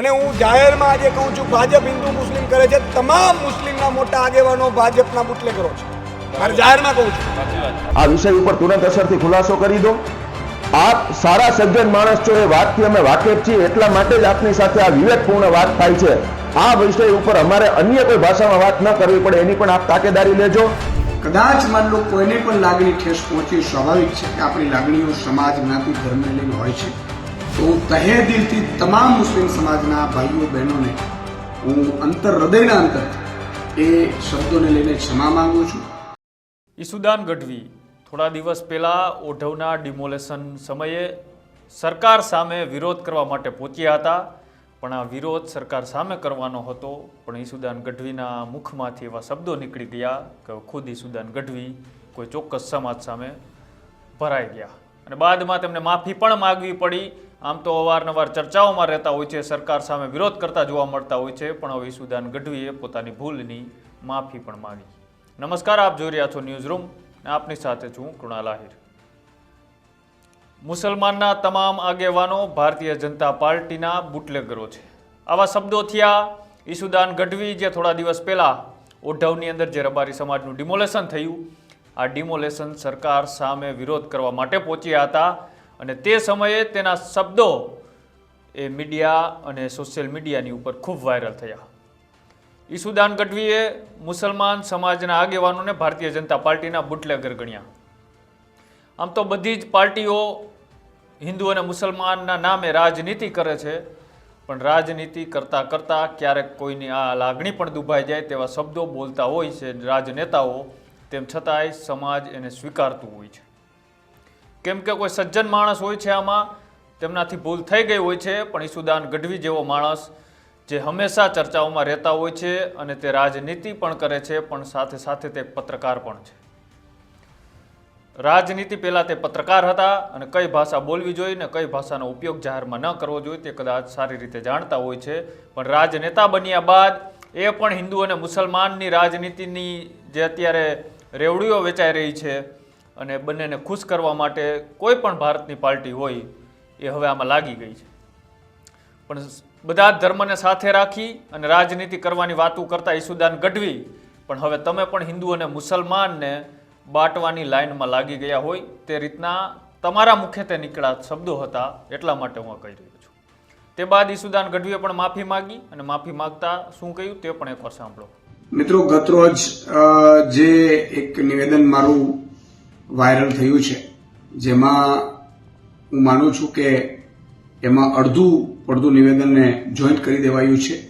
અને હું જાહેરમાં આજે કહું છું ભાજપ હિન્દુ મુસ્લિમ કરે છે તમામ મુસ્લિમના મોટા આગેવાનો ભાજપના બુટલેગરો છે. મારે જાહેરમાં કહું છું. આ વિષય ઉપર તુરંત અસરથી ખુલાસો કરી દો. આપ સારા સજ્જન માણસ છો એ વાતથી અમે વાકેફ છીએ એટલા માટે જ આપની સાથે આ વિવેકપૂર્ણ વાત થાય છે. આ વિષય ઉપર અમારે અન્ય કોઈ ભાષામાં વાત ન કરવી પડે એની પણ આપ તાકેદારી લેજો. કદાચ માન લો કોઈને પણ લાગણી ઠેસ પહોંચી સ્વાભાવિક છે કે આપણી લાગણીઓ સમાજ જ્ઞાતિ ધર્મને લઈને હોય છે. તો તહે દિલથી તમામ મુસ્લિમ સમાજના ભાઈઓ, બહેનોને હું અંતર હૃદયના અંતર એ શબ્દોને લઈને ક્ષમા માંગુ છું. ઈસુદાન ગઢવી થોડા દિવસ પહેલા ઓઢવના ડિમોલેશન સમયે સરકાર સામે વિરોધ કરવા માટે પહોંચ્યા હતા. પણ આ વિરોધ સરકાર સામે કરવાનો હતો. પણ ઈસુદાન ગઢવીના મુખમાંથી એવા શબ્દો નીકળી ગયા કે ખુદ ઈસુદાન ગઢવી કોઈ ચોક્કસ સમાજ સામે ભરાઈ ગયા. અને બાદમાં તેમને માફી પણ માગવી પડી. આમ તો અવારનવાર ચર્ચાઓમાં રહેતા હોય છે, સરકાર સામે વિરોધ કરતા જોવા મળતા હોય છે, પણ હવે સુદાન ગઢવીએ પોતાની ભૂલની માફી પણ માગી. નમસ્કાર, આપ જોઈ રહ્યા છો ન્યૂઝ રૂમ આપની સાથે છું કૃણાલ આહિર મુસલમાનના તમામ આગેવાનો ભારતીય જનતા પાર્ટીના બુટલેગરો છે. આવા શબ્દો થયા ઈસુદાન ગઢવી જે થોડા દિવસ પહેલાં ઓઢવની અંદર જે રબારી સમાજનું ડિમોલેશન થયું, આ ડિમોલેશન સરકાર સામે વિરોધ કરવા માટે પહોંચ્યા હતા. અને તે સમયે તેના શબ્દો એ મીડિયા અને સોશિયલ મીડિયાની ઉપર ખૂબ વાયરલ થયા. ઈસુદાન ગઢવીએ મુસલમાન સમાજના આગેવાનોને ભારતીય જનતા પાર્ટીના બુટલેગર ગણ્યા. આમ તો બધી જ પાર્ટીઓ હિન્દુ અને મુસલમાનના નામે રાજનીતિ કરે છે, પણ રાજનીતિ કરતાં કરતાં ક્યારેક કોઈની આ લાગણી પણ દુભાઈ જાય તેવા શબ્દો બોલતા હોય છે, રાજનેતાઓ, તેમ છતાંય સમાજ એને સ્વીકારતું હોય છે. કેમ કે કોઈ સજ્જન માણસ હોય છે આમાં, તેમનાથી ભૂલ થઈ ગઈ હોય છે, પણ ઈસુદાન ગઢવી જેવો માણસ જે હંમેશા ચર્ચાઓમાં રહેતા હોય છે અને તે રાજનીતિ પણ કરે છે, પણ સાથે સાથે તે પત્રકાર પણ છે. રાજનીતિ પહેલાં તે પત્રકાર હતા અને કઈ ભાષા બોલવી જોઈએ ને કઈ ભાષાનો ઉપયોગ જાહેરમાં ન કરવો જોઈએ તે કદાચ સારી રીતે જાણતા હોય છે, પણ રાજનેતા બન્યા બાદ એ પણ હિન્દુ અને મુસલમાનની રાજનીતિની જે અત્યારે રેવડીઓ વેચાઈ રહી છે અને બંનેને ખુશ કરવા માટે કોઈ પણ ભારતની પાર્ટી હોય એ હવે આમાં લાગી ગઈ છે. પણ બધા ધર્મને સાથે રાખી અને રાજનીતિ કરવાની વાતો કરતા ઈસુદાન ગઢવી પણ હવે તમે પણ હિન્દુ અને મુસલમાનને બાંટવાની લાઇનમાં લાગી ગયા હોય તે રીતના તમારા મુખે તે નીકળ્યા શબ્દો હતા એટલા માટે હું કહી રહ્યો છું. તે બાદ ઈસુદાન ગઢવીએ પણ માફી માગી અને માફી માગતા શું કહ્યું તે પણ એકવાર સાંભળો. મિત્રો ગતરોજ જે એક નિવેદન મારું વાયરલ થયું છે. જેમાં હું માનું છું કે એમાં અડધું પડધું નિવેદનને જોઈન્ટ કરી દેવાયું છે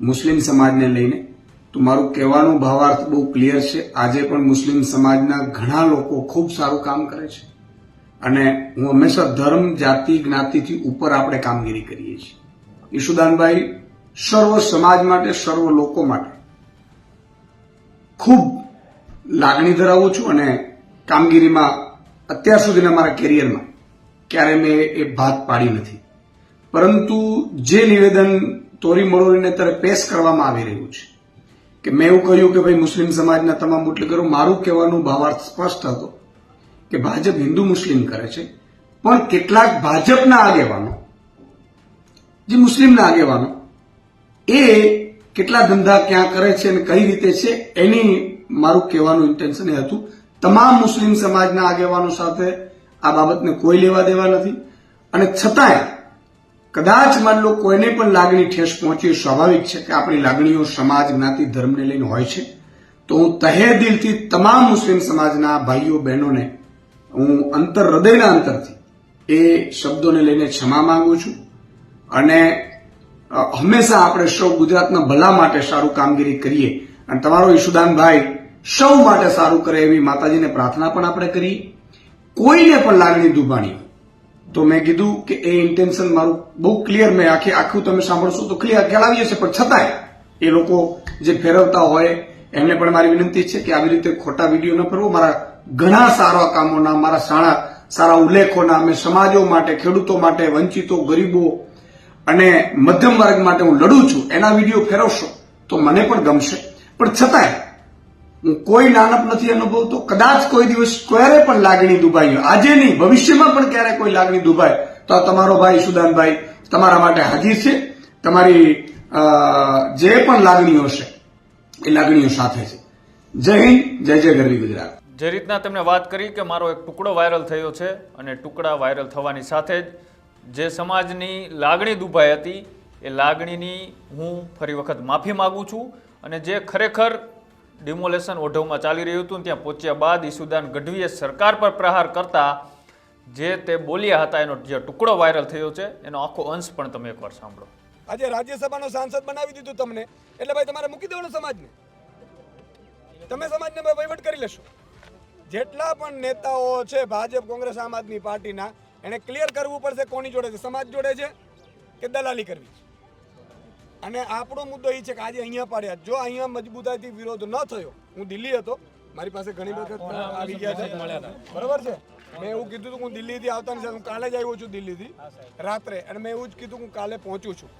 મુસ્લિમ સમાજને લઈને. તો મારું કહેવાનું ભાવાર્થ બહુ ક્લિયર છે. આજે પણ મુસ્લિમ સમાજના ઘણા લોકો ખૂબ સારું કામ કરે છે. અને હું હંમેશા ધર્મ, જાતિ, જ્ઞાતિથી ઉપર આપણે કામગીરી કરીએ છીએ. ઈશુદાનભાઈ, સર્વ સમાજ માટે, સર્વ લોકો માટે ખૂબ લાગણી ધરાવું છું અને કામગીરીમાં અત્યાર સુધીના મારા કેરિયરમાં ક્યારે મેં એ ભાત પાડી નથી. પરંતુ જે નિવેદન તોરી મરોડીને અત્યારે પેશ કરવામાં આવી રહ્યું છે, કે મેં એવું કહ્યું કે ભાઈ મુસ્લિમ સમાજના તમામ બુટલેગરો, મારું કહેવાનું ભાવાર્થ સ્પષ્ટ હતો કે ભાજપ હિન્દુ મુસ્લિમ કરે છે, પણ કેટલાક ભાજપના આગેવાનો, જે મુસ્લિમના આગેવાનો, એ કેટલા ધંધા ક્યાં કરે છે અને કઈ રીતે છે એની મારું કહેવાનું ઇન્ટેન્શન એ હતું. તમામ મુસ્લિમ સમાજના આગેવાનો સાથે આ બાબતને કોઈ લેવા દેવા નથી. અને છતાંય કદાચ માન લો કોઈને પણ લાગણી ઠેસ પહોંચી સ્વાભાવિક છે કે આપણી લાગણીઓ સમાજ, જ્ઞાતિ, ધર્મને લઈને હોય છે. તો હું તહે દિલથી તમામ મુસ્લિમ સમાજના ભાઈઓ, બહેનોને, હું અંતર હૃદયના અંતરથી એ શબ્દોને લઈને ક્ષમા માંગુ છું. અને હંમેશા આપણે સૌ ગુજરાતના ભલા માટે સારું કામગીરી કરીએ. અને તમારો ઈશુદાનભાઈ સૌ માટે સારું કરે એવી માતાજીને પ્રાર્થના પણ આપણે કરી. કોઈને પણ લાગણી દુભાણી. તો મેં કીધું કે એ ઇન્ટેન્શન મારું બહુ ક્લિયર મેં આખી આખું તમે સાંભળશો તો ક્લિયર ખ્યાલ આવી જશે. પણ છતાંય એ લોકો જે ફેરવતા હોય, એમને પણ મારી વિનંતી છે કે આવી રીતે ખોટા વીડિયો ન ફેરવો. મારા ઘણા સારા કામોના, મારા સારા સારા ઉલ્લેખોના અમે સમાજો માટે, ખેડૂતો માટે, વંચિતો, ગરીબો અને મધ્યમ વર્ગ માટે હું લડું છું. એના વીડિયો ફેરવશો તો મને પણ ગમશે. પણ છતાંય હું કોઈ નાનપ નથી અનુભવતો કદાચ કોઈ દિવસ ક્યારે પણ લાગણી દુભાઈ. આજે નહીં, ભવિષ્યમાં પણ ક્યારે કોઈ લાગણી દુભાય. તો તમારો ભાઈ સુદાનભાઈ તમારા માટે હાજર છે. તમારી જે પણ લાગણીઓ છે, એ લાગણીઓ સાથે છે. જય હિન્દ, જય જય ગરવી ગુજરાત. જે રીતના તેમણે વાત કરી કે મારો એક ટુકડો વાયરલ થયો છે અને ટુકડા વાયરલ થવાની સાથે જ જે સમાજની લાગણી દુભાઈ હતી, એ લાગણીની હું ફરી વખત માફી માગું છું અને જે ખરેખર ડિમોલેશન ઓઢવમાં ચાલી રહ્યું હતું ત્યાં પહોંચ્યા બાદ ઈસુદાન ગઢવીએ સરકાર પર પ્રહાર કરતા જે તે બોલ્યા હતા, એનો જે ટુકડો વાયરલ થયો છે, એનો આખો અંશ પણ તમે એકવાર સાંભળો. આજે રાજ્યસભાનો સાંસદ બનાવી દીધું તમને. એટલે ભાઈ તમારે મૂકી દેવાનો સમાજને. તમે સમાજને વહીવટ કરી લેશો. જેટલા પણ નેતાઓ છે, ભાજપ, કોંગ્રેસ, આમ આદમી પાર્ટીના, એને ક્લિયર કરવું પડશે કોની જોડે છે. સમાજ જોડે છે કે દલાલી કરવી છે? અને આપણો મુદ્દો એ છે કે આજે અહીંયા પાડ્યા. જો અહીંયા મજબૂતાઈથી વિરોધ ન થયો હું દિલ્હી હતો મારી પાસે ઘણી વખત આવી ગયા છે. બરાબર છે? મેં એવું કીધું હતું કે હું દિલ્હીથી આવતા નથી હું કાલે જ આવ્યો છું દિલ્હીથી રાત્રે. અને મેં એવું જ કીધું હું કાલે પહોંચું છું.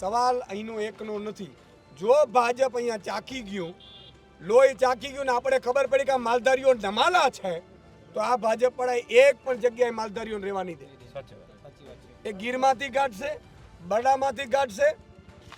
સવાલ અહીંનો એકનો નથી. જો ભાજપ અહીંયા ચાખી ગયું લોહી ચાખી ગયું ને આપણે ખબર પડી કે આ માલધારીઓ નમાલા છે તો આ ભાજપ પડાય એક પણ જગ્યાએ માલધારીઓને રહેવા નહીં દે. એ ગીરમાંથી કાઢશે બડામાંથી કાઢશે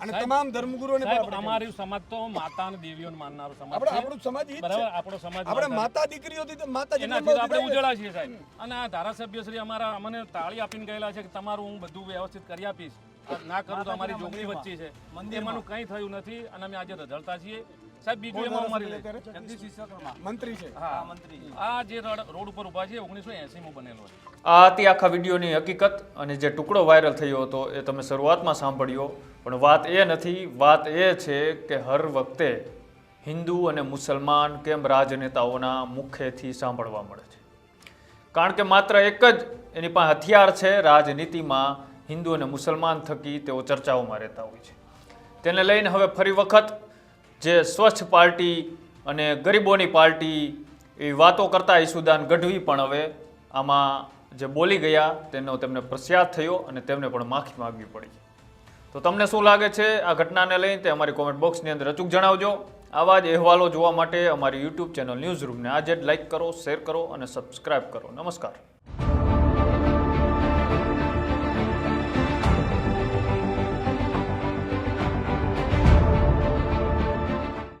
અને તમામ ધર્મગુરુઓને પણ અમારી સમાજ તો માતા અને દેવીઓને માનનારો સમાજ આપણે છે. આપણું સમાજ ઈ બરાબર આપણો સમાજ આપણે માતા- દીકરીઓથી તો માતા એનાથી આપણે ઉજળા છીએ સાહેબ. અને આ ધારાસભ્ય શ્રી અમારા અમને તાળી આપીને ગયેલા છે કે તમારું હું બધું વ્યવસ્થિત કરી આપીશ. ના કરું તો અમારી જોગણી વચ્ચે છે. એમાંનું કંઈ થયું નથી અને અમે આજે રઝળતા છીએ. સાહેબ બીજું એમાં અમારી મંત્રી છે. હા આ જે રોડ રોડ ઉપર ઊભા છે ઓગણીસો એસીમાં બનેલો છે. આ હતી આખા વિડીયોની હકીકત અને જે ટુકડો વાયરલ થયો હતો એ તમે શરૂઆતમાં સાંભળ્યો. પણ વાત એ નથી, વાત એ છે કે હર વખતે હિન્દુ અને મુસલમાન કેમ રાજનેતાઓના મુખેથી સાંભળવા મળે છે? કારણ કે માત્ર એક જ એની પાસે હથિયાર છે, રાજનીતિમાં હિન્દુ અને મુસલમાન થકી તેઓ ચર્ચાઓમાં રહેતા હોય છે. તેને લઈને હવે ફરી વખત જે સ્વચ્છ પાર્ટી અને ગરીબોની પાર્ટી એવી વાતો કરતા ઈસુદાન ગઢવી પણ હવે આમાં જે બોલી ગયા તેનો તેમને પ્રસ્યાદ થયો અને તેમને પણ માખી માગવી પડી. તો તમને શું લાગે છે આ ઘટનાને લઈને તે અમારી કોમેન્ટ બોક્સની અંદર અચૂક જણાવજો. આવા જ અહેવાલો જોવા માટે અમારી યુટ્યુબ ચેનલ ન્યૂઝ રૂમને આજે જ લાઇક કરો શેર કરો અને સબસ્ક્રાઇબ કરો. નમસ્કાર.